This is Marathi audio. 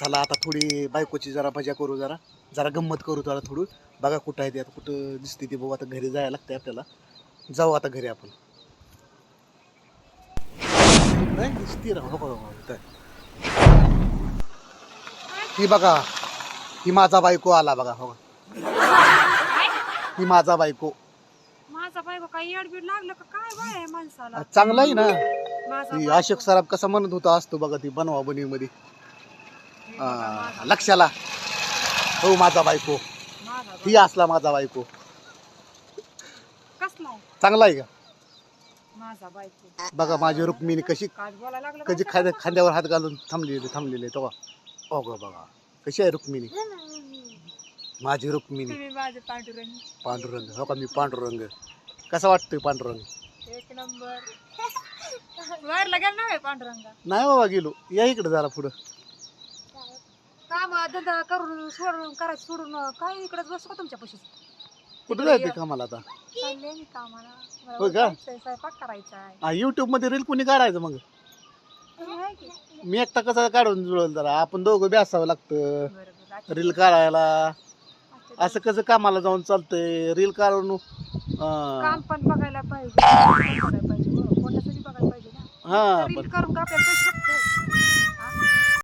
चला आता थोडी बायकोची जरा मजा करू जरा. जरा गंमत करू जरा थोडं. बघा कुठं आहे ते आता कुठं दिसते ती बघू. आता घरी जायला लागते आपल्याला. जाऊ आता घरी आपण. नाही दिसती राव हो बघा. ही बघा ही माझा बायको आला बघा हो. ही माझा बायको. माझा बायको काही अडबीड लागलं का? काय बाय माणसाला? चांगला आहे ना. माझा ती बायको- अशोक सराफ कसा म्हणत होता असतो बघा ती बनवा बनी मध्ये माझा- लक्षाला. हो माझा बायको. माझा ही बायको. असला माझा बायको? चांगला आहे का? माझा बायको. बघा माझी रुक्मिणी कशी बोलायला लागलं कशी बघ खांद्या का? खांद्यावर हात घालून थांबलेली थांबलेली आहे. तेव्हा हो ग बघा कशी आहे रुक्मिणी? माझी रुक्मिणी. तुम्ही माझे पांडुरंग. पांडुरंग. हो का मी पांडुरंग. कसा वाटतोय पांडुरंग? एक नंबर. पांडुरंगा? नाही बाबा गेलो. या इकडे जरा पुढं. काम धंदा करून सोडून करायचं सोडून काय इकडेच बसू का तुमच्या पशी कुठं जायचं कामाला आता? चालले मी कामाला. मला होय का? जायचंय, स्वयंपाक करायचा आहे. हा युट्यूबमध्ये रील कुणी काढायचं मग? तुम्ही आहे की? मी एकटा कसा काढून जुळल जरा? आपण दोघं बी असावं लागतं. बरं, बरं. रील काढायला. असं कसं कामाला जाऊन चालतंय? रील काढून अं, काम पण बघायला पाहिजे. काम पण बघायला पाहिजे. हो, पोटासाठी बघायला पाहिजे ना. हा रील पण करून का आपल्याला पैसे?